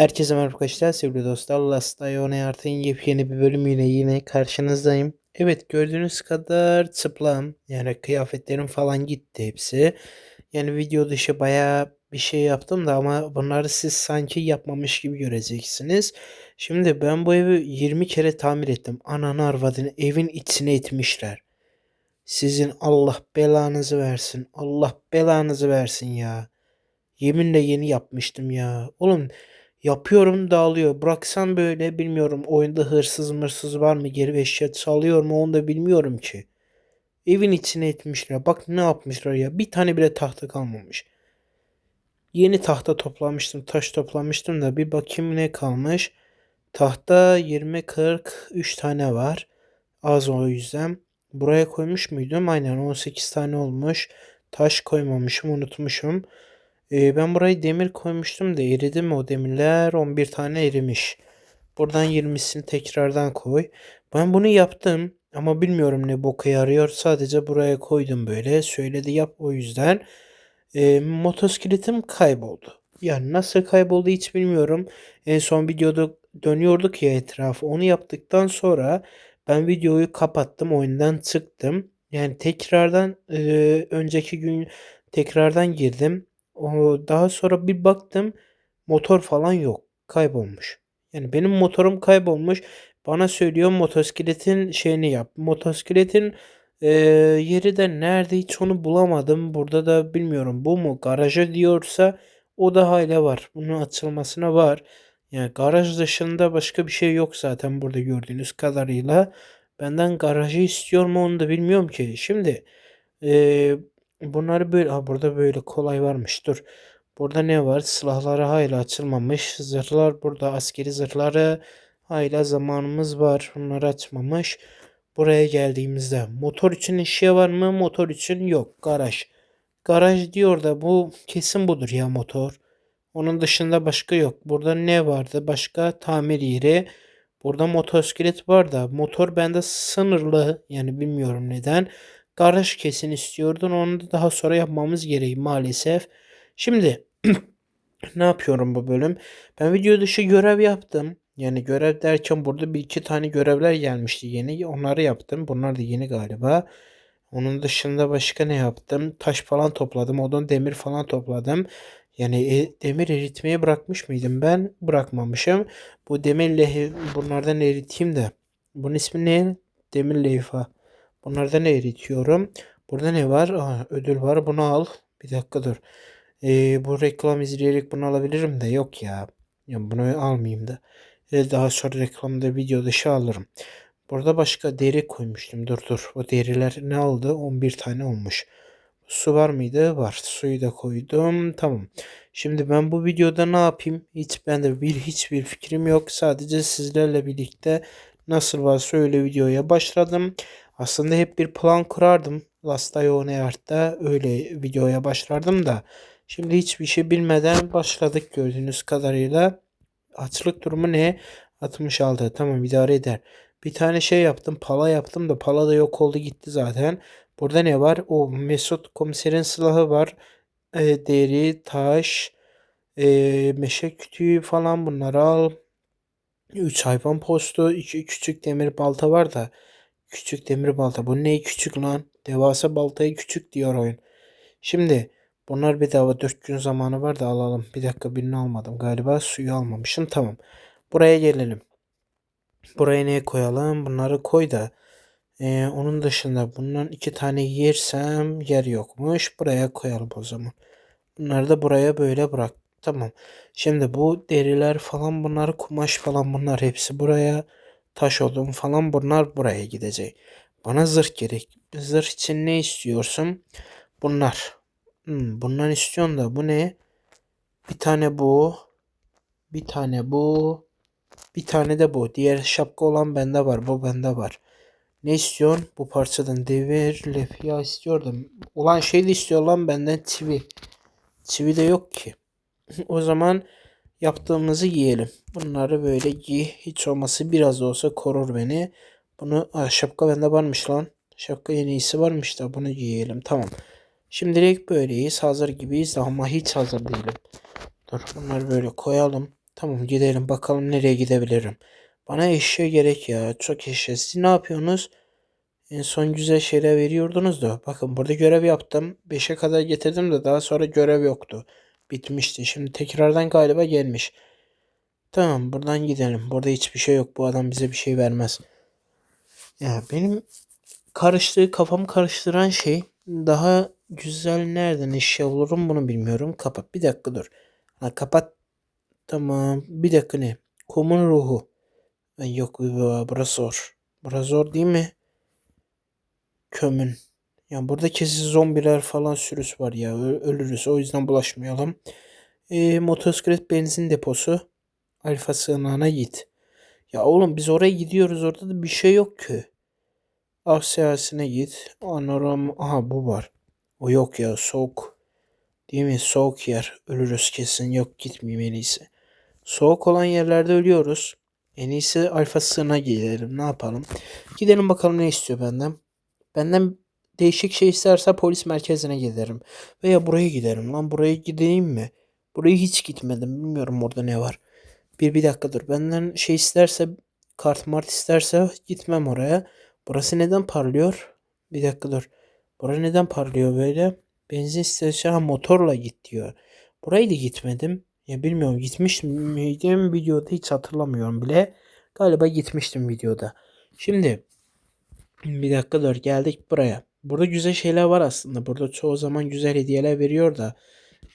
Herkese merhaba arkadaşlar sevgili dostlar. Last Ione Art'ın yepyeni bir bölümüyle yine karşınızdayım. Evet gördüğünüz kadar çıplam yani kıyafetlerim falan gitti hepsi. Yani video dışı baya bir şey yaptım da ama bunları siz sanki yapmamış gibi göreceksiniz. Şimdi ben bu evi 20 kere tamir ettim. Ananı arvadını evin içine etmişler. Sizin Allah belanızı versin. Allah belanızı versin ya. Yeminle yeni yapmıştım ya. Oğlum yapıyorum dağılıyor. Bıraksan böyle bilmiyorum oyunda hırsız mırsız var mı geri eşya çalıyor mu onu da bilmiyorum ki. Evin içine etmişler. Bak ne yapmışlar ya. Bir tane bile tahta kalmamış. Yeni tahta toplamıştım. Taş toplamıştım da bir bakayım ne kalmış. Tahta 20 40 3 tane var. Az o yüzden. Buraya koymuş muydum? Aynen 18 tane olmuş. Taş koymamışım unutmuşum. Ee, ben burayı demir koymuştum da eridi mi o demirler? 11 tane erimiş. Buradan 20'sini tekrardan koy. Ben bunu yaptım ama bilmiyorum ne boka yarıyor. Sadece buraya koydum böyle. Söyledi yap o yüzden. Ee, motosikletim kayboldu. Yani nasıl kayboldu hiç bilmiyorum. En son videoda dönüyorduk ya etrafı. Onu yaptıktan sonra ben videoyu kapattım. Oyundan çıktım. Yani tekrardan e, önceki gün tekrardan girdim. Daha sonra bir baktım motor falan yok. Kaybolmuş. Yani benim motorum kaybolmuş. Bana söylüyor motosikletin şeyini yap. Motosikletin e, yeri de nerede hiç onu bulamadım. Burada da bilmiyorum bu mu garaja diyorsa o da hala var. Bunun açılmasına var. Yani garaj dışında başka bir şey yok zaten burada gördüğünüz kadarıyla. Benden garajı istiyor mu onu da bilmiyorum ki. Şimdi e, bunları böyle ha, burada böyle kolay varmış. Dur. Burada ne var? Silahları hala açılmamış. Zırhlar burada askeri zırhları hala zamanımız var. Bunları açmamış. Buraya geldiğimizde motor için eşya var mı? Motor için yok. Garaj. Garaj diyor da bu kesin budur ya motor. Onun dışında başka yok. Burada ne vardı? Başka tamir yeri. Burada motosiklet var da motor bende sınırlı. Yani bilmiyorum neden. Garaj kesin istiyordun. Onu da daha sonra yapmamız gereği maalesef. Şimdi ne yapıyorum bu bölüm? Ben video dışı görev yaptım. Yani görev derken burada bir iki tane görevler gelmişti yeni. Onları yaptım. Bunlar da yeni galiba. Onun dışında başka ne yaptım? Taş falan topladım. Odun demir falan topladım. Yani e, demir eritmeye bırakmış mıydım ben? Bırakmamışım. Bu demir lehi bunlardan eriteyim de. Bunun ismi ne? Demir leyfa. Bunlardan eritiyorum. Burada ne var? Aa, ödül var. Bunu al. Bir dakika dur. Ee, bu reklam izleyerek bunu alabilirim de yok ya. Ya bunu almayayım da. E, daha sonra reklamda video dışı alırım. Burada başka deri koymuştum. Dur dur. O deriler ne aldı? 11 tane olmuş. Su var mıydı? Var. Suyu da koydum. Tamam. Şimdi ben bu videoda ne yapayım? Hiç bende bir hiçbir fikrim yok. Sadece sizlerle birlikte nasıl varsa öyle videoya başladım. Aslında hep bir plan kurardım. Last Ione Art'ta öyle videoya başlardım da. Şimdi hiçbir şey bilmeden başladık gördüğünüz kadarıyla. Açlık durumu ne? 66. Tamam idare eder. Bir tane şey yaptım. Pala yaptım da pala da yok oldu gitti zaten. Burada ne var? O Mesut komiserin silahı var. E, deri, taş, e, meşe kütüğü falan bunları al. 3 hayvan postu, 2 küçük demir balta var da. Küçük demir balta. Bu ne küçük lan? Devasa baltayı küçük diyor oyun. Şimdi bunlar bedava 4 gün zamanı var da alalım. Bir dakika birini almadım. Galiba suyu almamışım. Tamam. Buraya gelelim. Buraya ne koyalım? Bunları koy da. Ee, onun dışında bundan iki tane yersem yer yokmuş. Buraya koyalım o zaman. Bunları da buraya böyle bırak. Tamam. Şimdi bu deriler falan bunlar kumaş falan bunlar hepsi buraya. Taş odun falan bunlar buraya gidecek. Bana zırh gerek. Zırh için ne istiyorsun? Bunlar. Hmm, bundan istiyorsun da bu ne? Bir tane bu. Bir tane bu. Bir tane de bu. Diğer şapka olan bende var. Bu bende var. Ne istiyorsun? Bu parçadan devir lefya istiyordum. Ulan şey de istiyor lan benden çivi. Çivi de yok ki. o zaman yaptığımızı yiyelim. Bunları böyle giy. Hiç olması biraz da olsa korur beni. Bunu Aa, şapka bende varmış lan. Şapka en iyisi varmış da bunu giyelim. Tamam. Şimdilik böyleyiz. Hazır gibiyiz ama hiç hazır değilim. Dur bunları böyle koyalım. Tamam gidelim bakalım nereye gidebilirim. Bana eşya gerek ya. Çok eşya. Siz ne yapıyorsunuz? En son güzel şeyler veriyordunuz da. Bakın burada görev yaptım. 5'e kadar getirdim de daha sonra görev yoktu. Bitmişti. Şimdi tekrardan galiba gelmiş. Tamam buradan gidelim. Burada hiçbir şey yok. Bu adam bize bir şey vermez. Ya benim karıştığı kafamı karıştıran şey daha güzel nereden eşya bulurum bunu bilmiyorum. Kapat. Bir dakika dur. Ha, kapat. Tamam. Bir dakika ne? Kumun ruhu. Yok bu- burası zor. Burası zor değil mi? Kömün. Ya burada kesin zombiler falan sürüsü var ya. Ölürüz. O yüzden bulaşmayalım. E, motosiklet benzin deposu. Alfa sığınağına git. Ya oğlum biz oraya gidiyoruz. Orada da bir şey yok ki. Aksiyasına git. Anoram. Aha bu var. O yok ya soğuk. Değil mi? Soğuk yer. Ölürüz kesin. Yok gitmeyeyim en iyisi. Soğuk olan yerlerde ölüyoruz. En iyisi alfa sığına gidelim. Ne yapalım? Gidelim bakalım ne istiyor benden. Benden değişik şey isterse polis merkezine giderim. Veya buraya giderim. Lan buraya gideyim mi? Buraya hiç gitmedim. Bilmiyorum orada ne var. Bir bir dakika dur. Benden şey isterse kart mart isterse gitmem oraya. Burası neden parlıyor? Bir dakika dur. Burası neden parlıyor böyle? Benzin istasyonu motorla git diyor. Burayı da gitmedim. Ya bilmiyorum gitmiştim miydim videoda hiç hatırlamıyorum bile. Galiba gitmiştim videoda. Şimdi bir dakika dur geldik buraya. Burada güzel şeyler var aslında. Burada çoğu zaman güzel hediyeler veriyor da.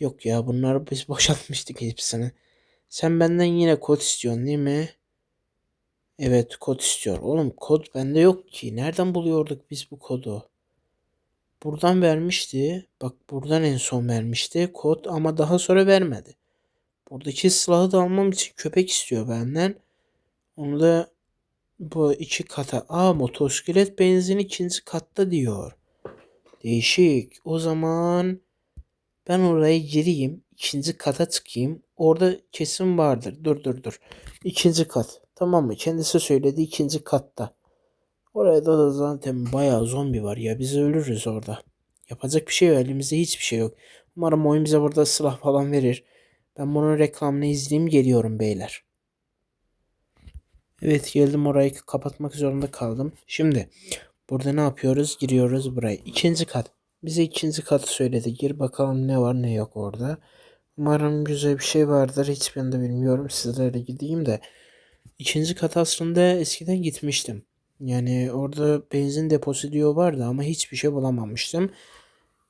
Yok ya bunları biz boşaltmıştık hepsini. Sen benden yine kod istiyorsun değil mi? Evet kod istiyor. Oğlum kod bende yok ki. Nereden buluyorduk biz bu kodu? Buradan vermişti. Bak buradan en son vermişti kod ama daha sonra vermedi. Buradaki silahı da almam için köpek istiyor benden. Onu da bu iki kata. Aa motosiklet benzin ikinci katta diyor. Değişik. O zaman ben oraya gireyim. ikinci kata çıkayım. Orada kesin vardır. Dur dur dur. İkinci kat. Tamam mı? Kendisi söyledi ikinci katta. Orada da zaten bayağı zombi var ya. Biz ölürüz orada. Yapacak bir şey yok. Elimizde hiçbir şey yok. Umarım oyun bize burada silah falan verir. Ben bunun reklamını izleyeyim geliyorum beyler. Evet geldim orayı kapatmak zorunda kaldım. Şimdi burada ne yapıyoruz? Giriyoruz buraya. İkinci kat. Bize ikinci katı söyledi. Gir bakalım ne var ne yok orada. Umarım güzel bir şey vardır. Hiç ben de bilmiyorum. Sizlerle gideyim de. İkinci kat aslında eskiden gitmiştim. Yani orada benzin deposu diyor vardı ama hiçbir şey bulamamıştım.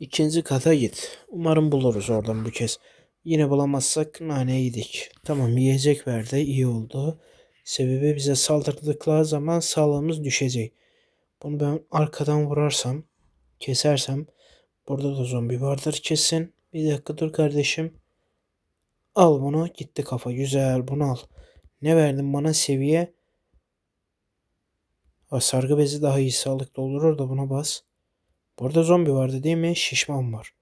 İkinci kata git. Umarım buluruz oradan bu kez. Yine bulamazsak naneye gidik. Tamam yiyecek verdi iyi oldu. Sebebi bize saldırdıkları zaman sağlığımız düşecek. Bunu ben arkadan vurarsam, kesersem burada da zombi vardır kesin. Bir dakika dur kardeşim. Al bunu gitti kafa güzel bunu al. Ne verdin bana seviye? Ha, sargı bezi daha iyi sağlıklı olur da buna bas. Burada zombi vardı değil mi? Şişman var.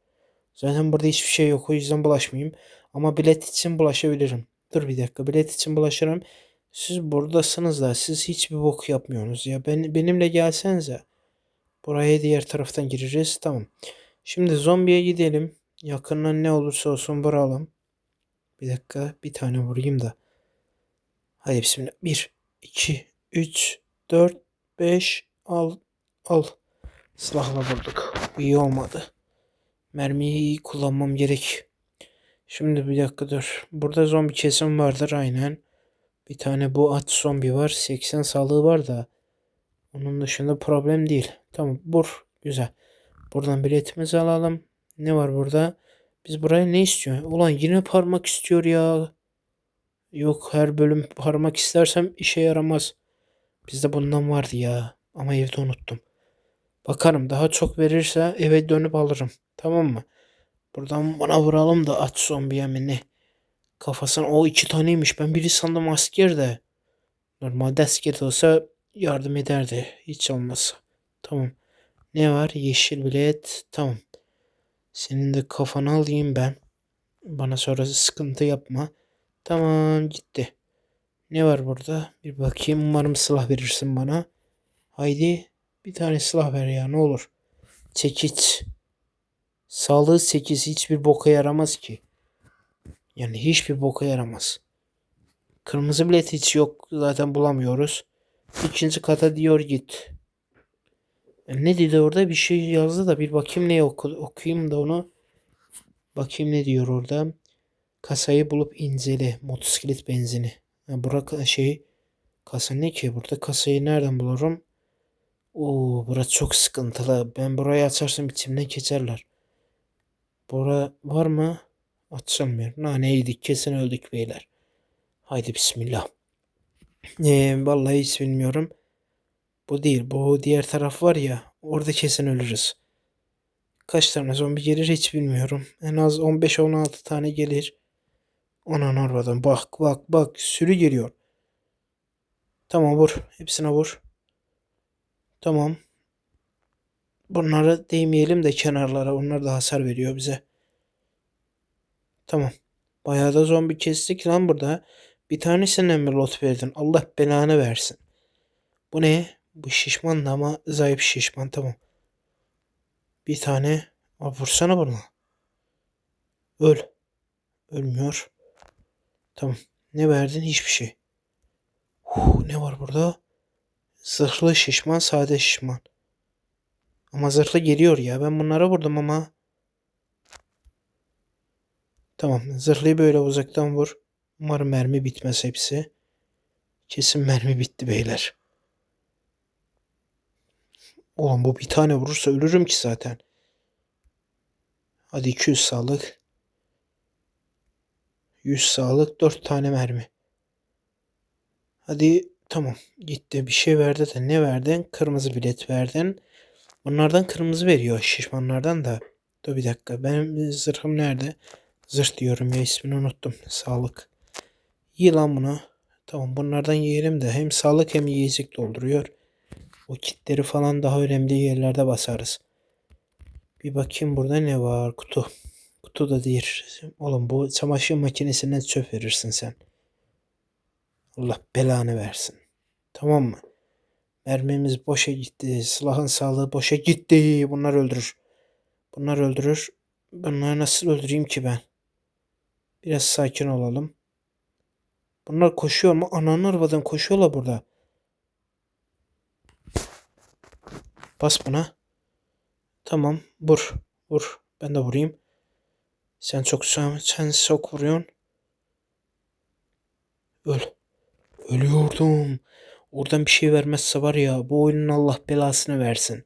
Zaten burada hiçbir şey yok o yüzden bulaşmayayım. Ama bilet için bulaşabilirim. Dur bir dakika bilet için bulaşırım. Siz buradasınız da siz hiçbir bok yapmıyorsunuz ya. Ben, benimle gelsenize. Buraya diğer taraftan gireriz. Tamam. Şimdi zombiye gidelim. Yakından ne olursa olsun vuralım. Bir dakika bir tane vurayım da. Hadi bismillah. 1, 2, 3, 4, 5. Al. Al. Silahla vurduk. İyi olmadı. Mermiyi iyi kullanmam gerek. Şimdi bir dakika dur. Burada zombi kesim vardır aynen. Bir tane bu at zombi var. 80 sağlığı var da. Onun dışında problem değil. Tamam vur. Güzel. Buradan biletimizi alalım. Ne var burada? Biz buraya ne istiyor? Ulan yine parmak istiyor ya. Yok her bölüm parmak istersem işe yaramaz. Bizde bundan vardı ya. Ama evde unuttum. Bakarım daha çok verirse eve dönüp alırım. Tamam mı? Buradan bana vuralım da at zombiye mi ne? Kafasına o iki taneymiş. Ben biri sandım asker de. Normalde asker de olsa yardım ederdi. Hiç olmazsa. Tamam. Ne var? Yeşil bilet. Tamam. Senin de kafanı alayım ben. Bana sonra sıkıntı yapma. Tamam gitti. Ne var burada? Bir bakayım. Umarım silah verirsin bana. Haydi. Bir tane silah ver ya ne olur. Çekiç. Sağlığı 8 hiçbir boka yaramaz ki. Yani hiçbir boka yaramaz. Kırmızı bilet hiç yok. Zaten bulamıyoruz. İkinci kata diyor git. E, Ne dedi orada? Bir şey yazdı da bir bakayım ne oku okuyayım da onu. Bakayım ne diyor orada. Kasayı bulup incele. Motosiklet benzini. Ha, bura şey kasa ne ki? Burada kasayı nereden bulurum? Oo, burası çok sıkıntılı. Ben burayı açarsam içimden geçerler. Bura var mı? Açılmıyor. Nane yedik. Kesin öldük beyler. Haydi bismillah. Ee, vallahi hiç bilmiyorum. Bu değil. Bu diğer taraf var ya. Orada kesin ölürüz. Kaç tane zombi gelir hiç bilmiyorum. En az 15-16 tane gelir. Anan arabadan bak bak bak sürü geliyor. Tamam vur. Hepsine vur. Tamam. Bunlara değmeyelim de kenarlara. Onlar da hasar veriyor bize. Tamam. Bayağı da zombi kestik lan burada. Bir tanesinden mi lot verdin? Allah belanı versin. Bu ne? Bu şişman da ama zayıf şişman. Tamam. Bir tane. Aa, vursana bunu. Öl. Ölmüyor. Tamam. Ne verdin? Hiçbir şey. Huh, ne var burada? Zırhlı şişman, sade şişman. Ama zırhlı geliyor ya. Ben bunlara vurdum ama. Tamam. Zırhlıyı böyle uzaktan vur. Umarım mermi bitmez hepsi. Kesin mermi bitti beyler. Oğlum bu bir tane vurursa ölürüm ki zaten. Hadi 200 sağlık. 100 sağlık 4 tane mermi. Hadi tamam gitti bir şey verdi de ne verdin? Kırmızı bilet verdin. Bunlardan kırmızı veriyor şişmanlardan da. Dur bir dakika benim zırhım nerede? Zırh diyorum ya ismini unuttum. Sağlık. İyi lan bunu. Tamam bunlardan yiyelim de hem sağlık hem yiyecek dolduruyor. O kitleri falan daha önemli yerlerde basarız. Bir bakayım burada ne var? Kutu. Kutu da değil. Oğlum bu çamaşır makinesinden çöp verirsin sen. Allah belanı versin. Tamam mı? Mermimiz boşa gitti. Silahın sağlığı boşa gitti. Bunlar öldürür. Bunlar öldürür. Bunları nasıl öldüreyim ki ben? Biraz sakin olalım. Bunlar koşuyor mu? Ananı arabadan koşuyorlar burada. Bas buna. Tamam. Vur. Vur. Ben de vurayım. Sen çok sen, çok vuruyorsun. Öl. Ölüyordum. Oradan bir şey vermezse var ya bu oyunun Allah belasını versin.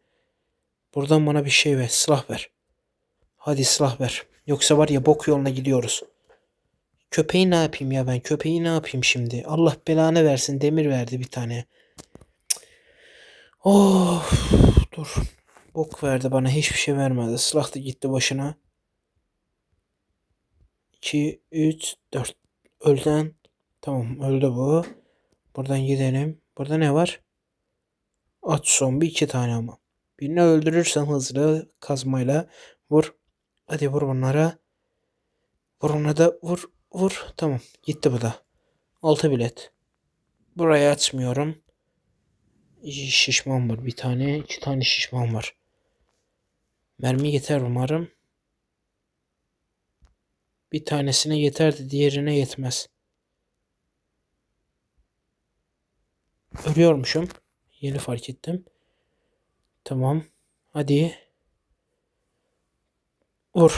Buradan bana bir şey ver. Silah ver. Hadi silah ver. Yoksa var ya bok yoluna gidiyoruz. Köpeği ne yapayım ya ben? Köpeği ne yapayım şimdi? Allah belanı versin. Demir verdi bir tane. Of. Dur. Bok verdi bana. Hiçbir şey vermedi. Silah da gitti başına. 2, 3, 4. Öldün. Tamam öldü bu. Buradan gidelim. Burada ne var? At zombi iki tane ama. Birini öldürürsen hızlı kazmayla vur. Hadi vur bunlara. Vur ona da vur. Vur. Tamam. Gitti bu da. Altı bilet. Burayı açmıyorum. Şişman var bir tane. iki tane şişman var. Mermi yeter umarım. Bir tanesine yeter de diğerine yetmez. Ölüyormuşum. Yeni fark ettim. Tamam. Hadi. Vur.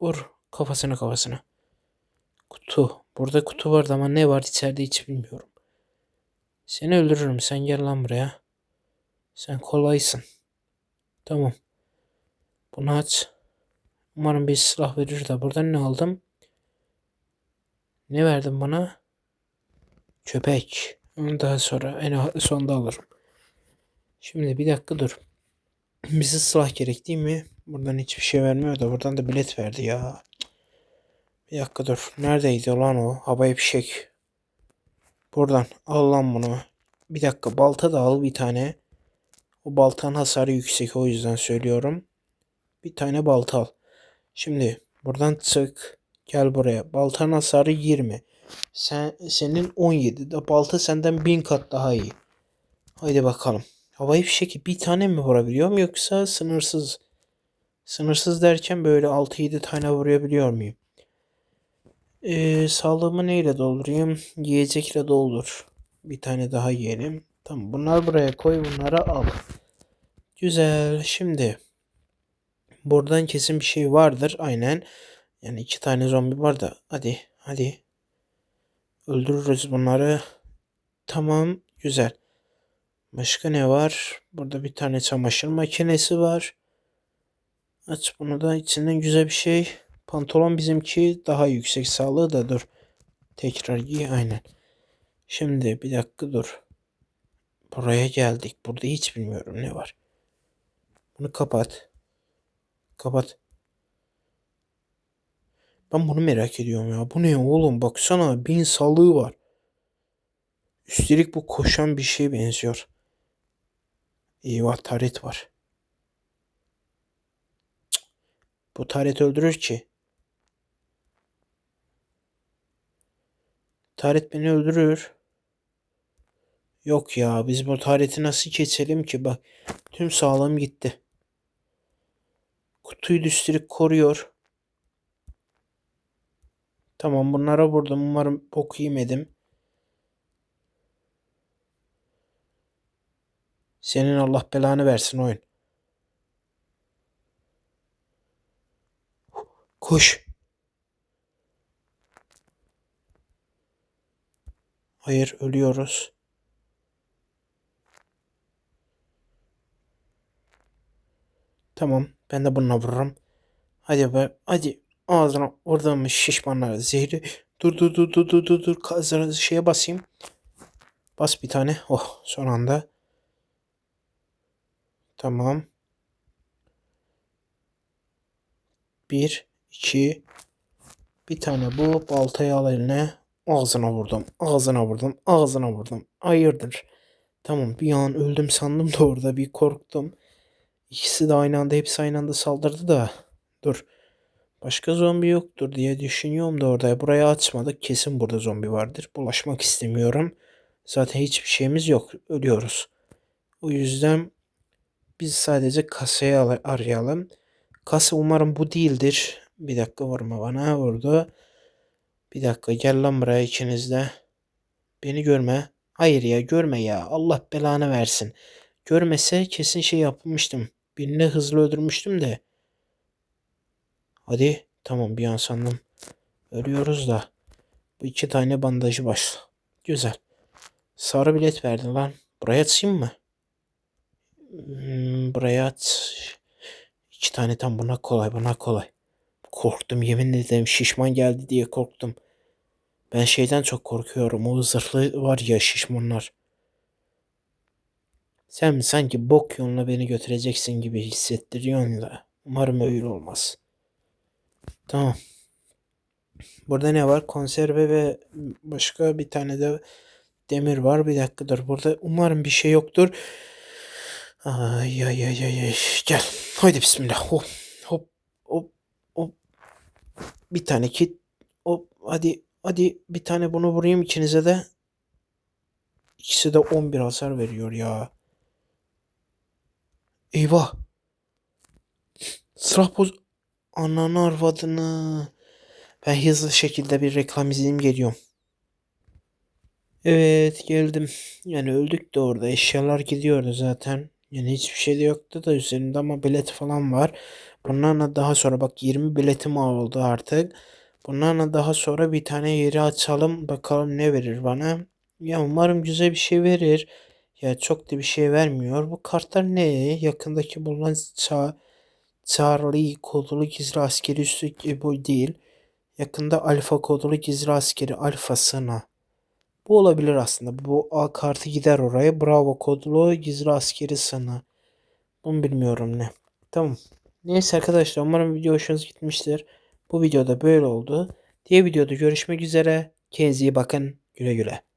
Vur. Kafasına kafasına. Kutu. Burada kutu vardı ama ne var içeride hiç bilmiyorum. Seni öldürürüm. Sen gel lan buraya. Sen kolaysın. Tamam. Bunu aç. Umarım bir silah verir de. Buradan ne aldım? Ne verdin bana? Köpek. Onu daha sonra en sonda alırım. Şimdi bir dakika dur. Bize silah gerek değil mi? Buradan hiçbir şey vermiyor da buradan da bilet verdi ya. Bir dakika dur. Neredeydi lan o? Havaya fişek. Buradan al lan bunu. Bir dakika balta da al bir tane. O baltanın hasarı yüksek o yüzden söylüyorum. Bir tane balta al. Şimdi buradan çık. Gel buraya. Baltanın hasarı 20. Sen, senin 17. Da balta senden 1000 kat daha iyi. Haydi bakalım. Havai fişeki bir tane mi vurabiliyorum yoksa sınırsız? Sınırsız derken böyle 6-7 tane vurabiliyor muyum? Ee, sağlığımı neyle doldurayım? Yiyecekle doldur. Bir tane daha yiyelim. Tamam bunlar buraya koy bunları al. Güzel. Şimdi buradan kesin bir şey vardır. Aynen. Yani iki tane zombi var da. Hadi hadi. Öldürürüz bunları. Tamam. Güzel. Başka ne var? Burada bir tane çamaşır makinesi var. Aç bunu da içinden güzel bir şey. Pantolon bizimki daha yüksek sağlığı da dur. Tekrar giy aynen. Şimdi bir dakika dur. Buraya geldik. Burada hiç bilmiyorum ne var. Bunu kapat. Kapat. Ben bunu merak ediyorum ya. Bu ne oğlum? Baksana bin sağlığı var. Üstelik bu koşan bir şeye benziyor. Eyvah taret var. Cık. Bu taret öldürür ki. Taret beni öldürür. Yok ya biz bu tareti nasıl geçelim ki bak. Tüm sağlığım gitti. Kutuyu üstelik koruyor. Tamam bunlara vurdum. Umarım bok yemedim. Senin Allah belanı versin oyun. Koş. Hayır ölüyoruz. Tamam ben de bununla vururum. Hadi be hadi ağzına mı şişmanlar zehri. Dur dur dur dur dur dur dur Kazara şeye basayım. Bas bir tane. Oh son anda. Tamam. Bir, iki, bir tane bu baltayı al eline. Ağzına vurdum, ağzına vurdum, ağzına vurdum. Hayırdır? Tamam bir an öldüm sandım da orada bir korktum. İkisi de aynı anda hepsi aynı anda saldırdı da. Dur. Başka zombi yoktur diye düşünüyorum da orada. Burayı açmadık. Kesin burada zombi vardır. Bulaşmak istemiyorum. Zaten hiçbir şeyimiz yok. Ölüyoruz. O yüzden biz sadece kasayı al- arayalım. Kasa umarım bu değildir. Bir dakika vurma bana vurdu. Bir dakika gel lan buraya ikiniz de. Beni görme. Hayır ya görme ya. Allah belanı versin. Görmese kesin şey yapmıştım. Birini hızlı öldürmüştüm de. Hadi. Tamam bir an sandım. Ölüyoruz da. Bu iki tane bandajı başla. Güzel. Sarı bilet verdi lan. Buraya atayım mı? Hmm, buraya at. İki tane tam buna kolay buna kolay. Korktum yemin ederim şişman geldi diye korktum. Ben şeyden çok korkuyorum. O zırhlı var ya şişmanlar. Sen sanki bok yoluna beni götüreceksin gibi hissettiriyorsun da. Umarım öyle olmaz. Tamam. Burada ne var? Konserve ve başka bir tane de demir var. Bir dakika dur. Burada umarım bir şey yoktur. Ay ay ay ay ay. Gel. Haydi bismillah. Hop. Bir tane kit. Hop hadi hadi bir tane bunu vurayım ikinize de. İkisi de 11 hasar veriyor ya. Eyvah. Sıra boz... Ananı arvadını. Ben hızlı şekilde bir reklam izleyeyim geliyorum. Evet geldim. Yani öldük de orada. Eşyalar gidiyordu zaten. Yani hiçbir şey de yoktu da üzerimde ama bilet falan var. Bunlarla daha sonra bak 20 biletim oldu artık. Bunlarla daha sonra bir tane yeri açalım. Bakalım ne verir bana. Ya umarım güzel bir şey verir. Ya çok da bir şey vermiyor. Bu kartlar ne? Yakındaki bulunan ça Charlie kodulu gizli askeri üstü e, bu değil. Yakında alfa kodulu gizli askeri alfasına. Bu olabilir aslında. Bu A kartı gider oraya. Bravo kodlu gizli askeri sana. Bunu bilmiyorum ne. Tamam. Neyse arkadaşlar umarım video hoşunuza gitmiştir. Bu videoda böyle oldu. Diğer videoda görüşmek üzere. Kendinize iyi bakın. Güle güle.